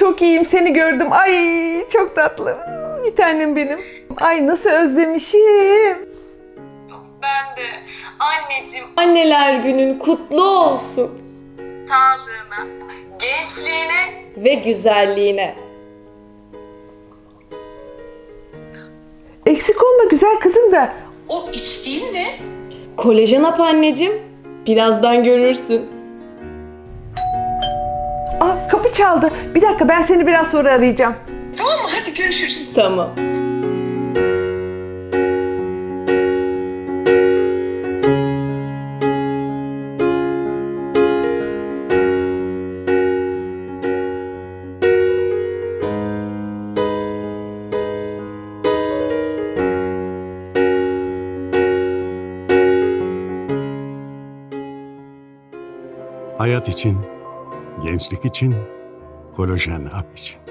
Çok iyiyim seni gördüm. Ay çok tatlı. Bir tanem benim. Ay nasıl özlemişim. Ben de anneciğim Anneler günün kutlu olsun sağlığına, gençliğine ve güzelliğine. Eksik olma güzel kızım da. O içtiğin ne? Kolajen hap anneciğim. Birazdan görürsün. Aa kapı çaldı. Bir dakika ben seni biraz sonra arayacağım. Tamam mı? Hadi görüşürüz. Tamam. Hayat için, gençlik için, kolajen hap için.